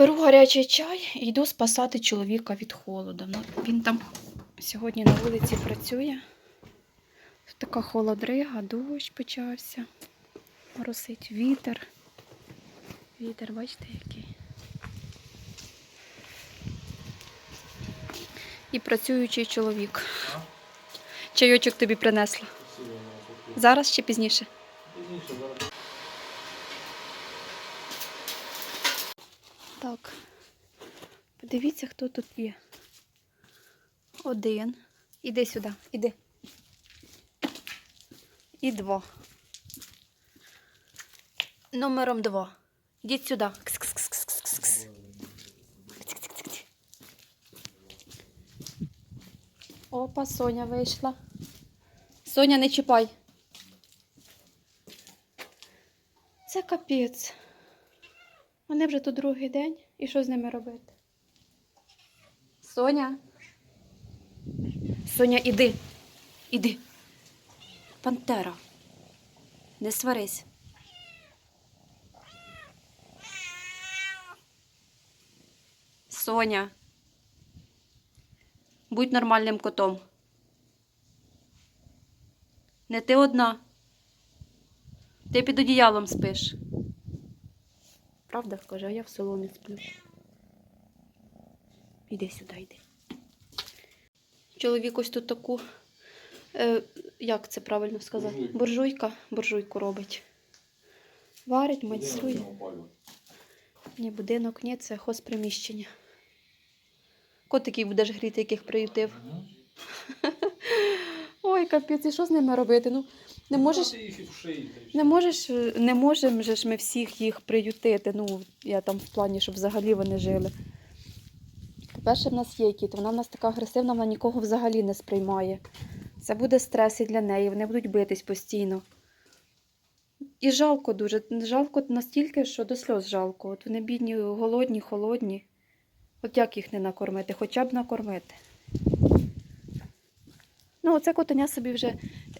Беру гарячий чай і йду спасати чоловіка від холоду. Ну, він там сьогодні на вулиці працює. Така холодрига, дощ почався. Моросить вітер. Вітер, бачите, який. І працюючий чоловік. Чайочок тобі принесла. Зараз чи пізніше? Так. Подивіться, хто тут є. Один. Іди сюди, іди. І два. Номером два. Ідіть сюди. Кс-кс-кс-кс-кс-кс. Кс-кс-кс-кс. Опа, Соня вийшла. Соня, не чіпай. Це капець. Вони вже тут другий день. І що з ними робити? Соня. Соня, іди. Іди. Пантера. Не сварись. Соня. Будь нормальним котом. Не ти одна. Ти під одіялом спиш. Правда, каже, а я в соломі сплю. Іди сюди, йди. Чоловік ось тут таку, е, як це правильно сказати? Буржуйку. Буржуйка. Буржуйку робить. Варить, майструє. Ні, будинок, ні, це хозприміщення. Котиків будеш гріти, яких приютив. Ой, капець, і що з ними робити? Ну, не можеш. Не можеш, е, не можемо же ж ми всіх їх приютити. Ну, я там в плані, щоб взагалі вони жили. По-перше, в нас є кіт, вона в нас така агресивна, вона нікого взагалі не сприймає. Це буде стрес і для неї, вони будуть битись постійно. І жалко дуже. Жалко настільки, що до сльоз жалко. От вони бідні, голодні, холодні. От як їх не накормити? Хоча б накормити. Ну, оце котеня собі вже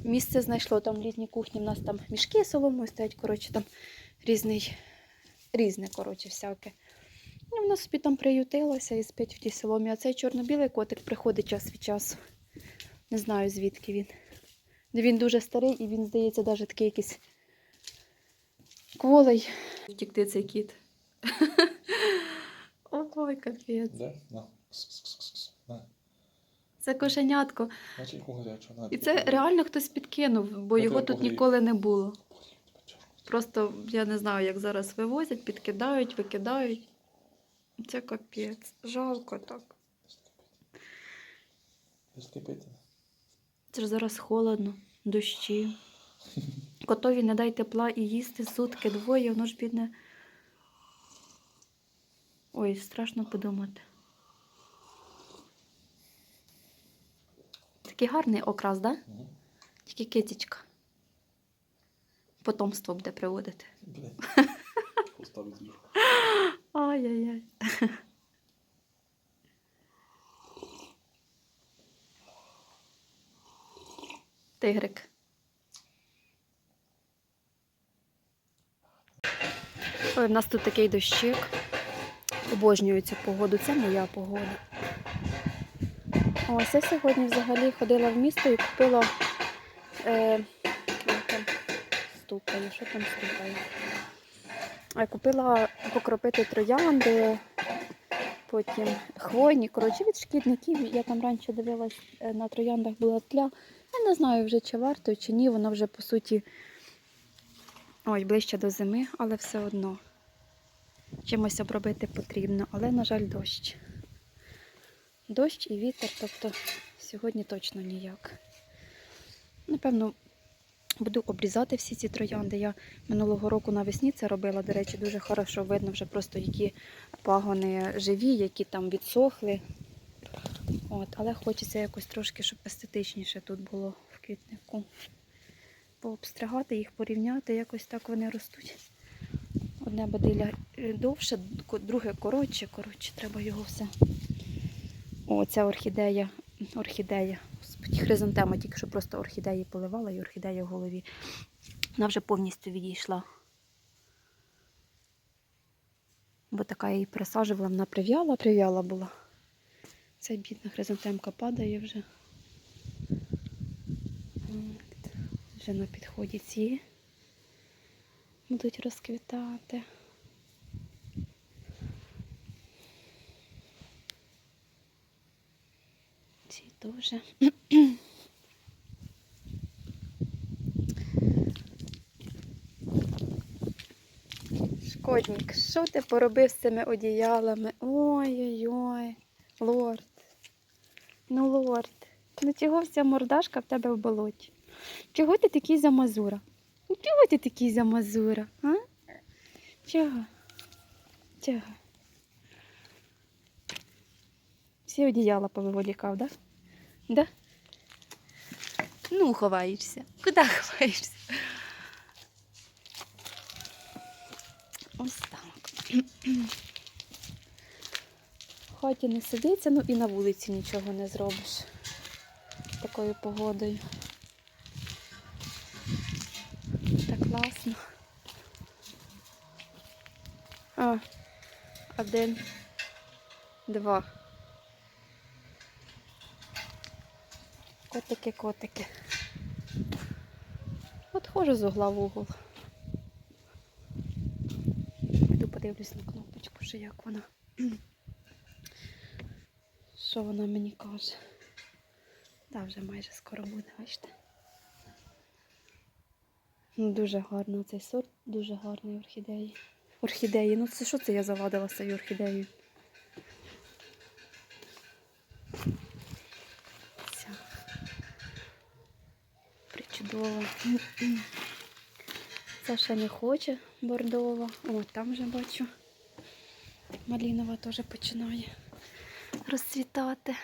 місце знайшло. Там в літній кухні в нас там мішки з соломою стоять, коротше, там різний, різне, коротше, всяке. Ну, воно собі там приютилося і спить в тій соломі. А цей чорно-білий котик приходить час від часу. Не знаю, звідки він. Ну, Він дуже старий і він, здається, навіть такий якийсь кволий. Втікти цей кіт. Ой, капець. Да? На. Кс-кс-кс-кс. На. Це кошенятко. І це реально хтось підкинув, бо Я його тут погрію. ніколи не було. Просто я не знаю, як зараз вивозять, підкидають, викидають. Це капець. Жалко так. Це ж зараз холодно, дощі. Котові не дай тепла і їсти сутки, двоє, воно ж бідне. Ой, страшно подумати. Такий гарний окрас, да? Угу. Тільки китічка. Потомство буде приводити. Ай-яй-яй. Тигрик. Ой, в нас тут такий дощик. Обожнюю цю погоду. Це моя погода. Ось я сьогодні взагалі ходила в місто і купила. Е, там стукає, що там стукає? А купила покропити троянди, потім хвойні. Коротше, від шкідників. Я там раніше дивилась е, на трояндах була тля. Я не знаю вже, чи варто, чи ні. Вона вже по суті ой, ближче до зими, але все одно. Чимось обробити потрібно, але, на жаль, дощ. Дощ і вітер, тобто сьогодні точно ніяк. Напевно, буду обрізати всі ці троянди. Я минулого року навесні це робила. До речі, дуже хорошо видно вже просто які пагони живі, які там відсохли. От, але хочеться якось трошки, щоб естетичніше тут було в квітнику. Пообстригати їх, порівняти, якось так вони ростуть. Одне бадиля е, довше, друге коротше. Коротше, треба його все. О, ця орхідея. Орхідея. Господи, хризантема, тільки що просто орхідеї поливала і орхідея в голові. Вона вже повністю відійшла. Бо така її присаджувала, вона прив'яла, прив'яла була. Ця бідна хризантемка падає вже. Вже на підході ці будуть розквітати. Ці теж. Шкодник, що ти поробив з цими одіялами? Ой-ой-ой, лорд. Ну, лорд, ну чого вся мордашка в тебе в болоті? Чого ти такий замазура? Ну чого ти такий замазура? А? Чого? Чого? Всі одіяла повиволікав, да? Да? Ну, ховаєшся. Куди ховаєшся? Ось так. В хаті не сидиться, ну і на вулиці нічого не зробиш такою погодою. Так класно. А, один, два. Котики, котики. От хожу з угла в угол. Піду подивлюсь на кнопочку, що як вона. Що вона мені каже? Та вже майже скоро буде, бачите. Ну, дуже гарно цей сорт, дуже гарний орхідеї. Орхідеї. Ну це що це я завадила з цією орхідеєю? Причудова. Це ще не хоче бордова. О, там вже бачу. Малінова теж починає розцвітати.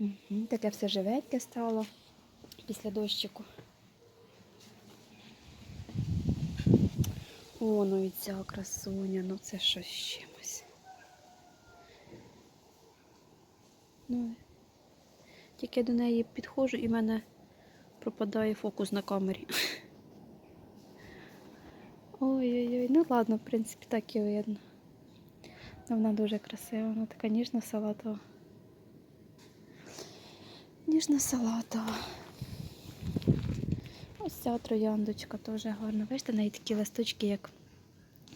Угу, таке все живеньке стало після дощику. О, ну і ця красуня, ну це щось чимось. Ну, тільки до неї підходжу і в мене пропадає фокус на камері. Ой-ой-ой, ну ладно, в принципі, так і видно. Ну, Вона дуже красива, вона така ніжна салатова. Ніжна салатова. Ось ця трояндочка теж гарна. Бачите, неї такі листочки, як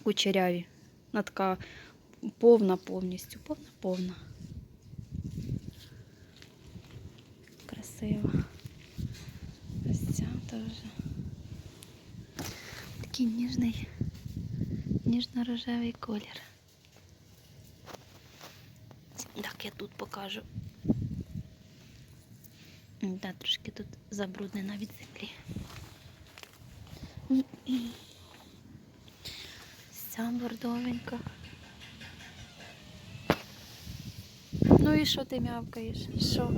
кучеряві. Вона така повна повністю, повна-повна. Красива. Теж. Такий ніжний, ніжно-рожевий колір. Так, я тут покажу. Да, трошки тут забруднена від землі. Ця бордовенька. Ну і що ти мявкаєш? Що?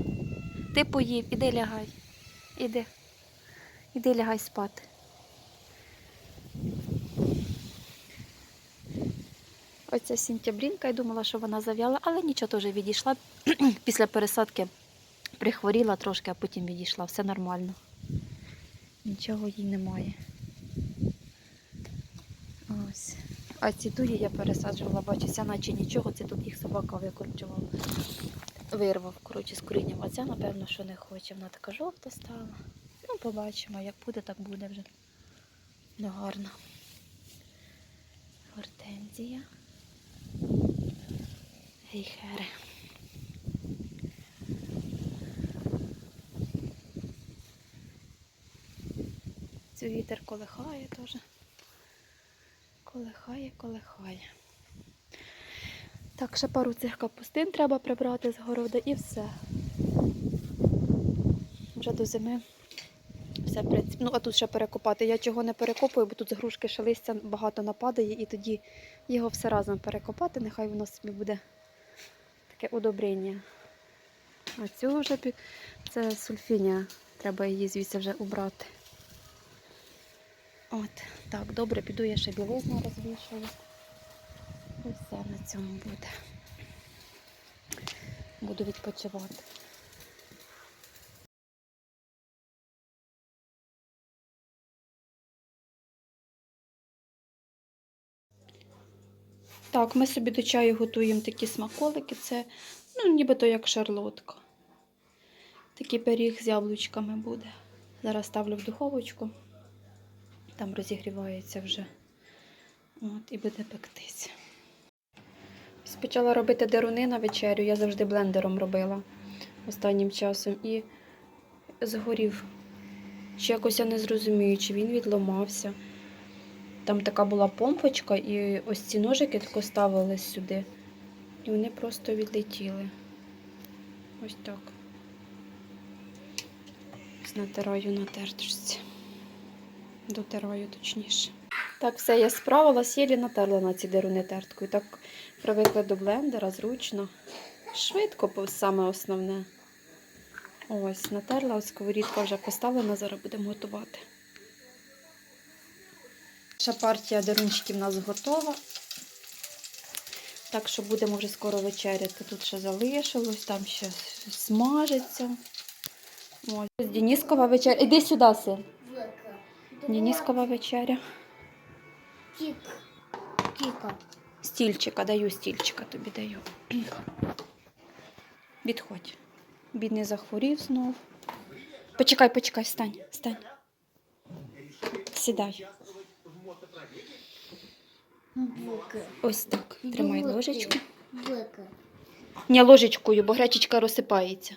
Ти поїв, іди лягай. Іди. Іди лягай спати. Оця сінтябрінка, я думала, що вона зав'яла, але нічого теж відійшла. Після пересадки прихворіла трошки, а потім відійшла. Все нормально. Нічого їй немає. Ось. А ці туї я пересаджувала, бачиться, наче нічого, це тут їх собака викорчувала. Вирвав, коротше, з корінням. А ця, напевно, що не хоче. Вона така жовта стала. Ну, побачимо, як буде, так буде вже. Ну, гарно. Гортензія. Гейхери. Цю вітер колихає теж. Колихає, колихає. Так, ще пару цих капустин треба прибрати з городу і все. Вже до зими все в принципі. Ну, а тут ще перекопати. Я чого не перекопую, бо тут з грушки ще листя багато нападає, і тоді його все разом перекопати. Нехай воно собі буде таке удобрення. А цю вже це сульфінія. Треба її звідси вже убрати. От, так, добре, піду я ще білизну розвішую. І все на цьому буде. Буду відпочивати. Так, ми собі до чаю готуємо такі смаколики. Це ну, нібито як шарлотка. Такий пиріг з яблучками буде. Зараз ставлю в духовочку. Там розігрівається вже. От, і буде пектися. Ось Почала робити деруни на вечерю. Я завжди блендером робила останнім часом. І згорів. Чи якось я не зрозумію, чи він відломався. Там така була помпочка, і ось ці ножики тако ставили сюди. І вони просто відлетіли. Ось так. Натираю на терточці. Дотираю точніше. Так, все, я справилась, єлі натерла на ці деруни терткою. Так привикла до блендера, зручно. Швидко, саме основне. Ось, натерла, ось сковорідка вже поставлена, зараз будемо готувати. Наша партія дерунчиків у нас готова. Так що будемо вже скоро вечеряти. Тут ще залишилось, там ще смажиться. Ось. Ось Дініскова вечеря. Іди сюди, син. Дініскова вечеря. Тік. Тіка. Стільчика, даю стільчика тобі даю. Відходь. Бідний захворів знов. Почекай, почекай, стань, стань. Сідай. Ось так. Тримай ложечку. Не ложечкою, бо гречечка розсипається.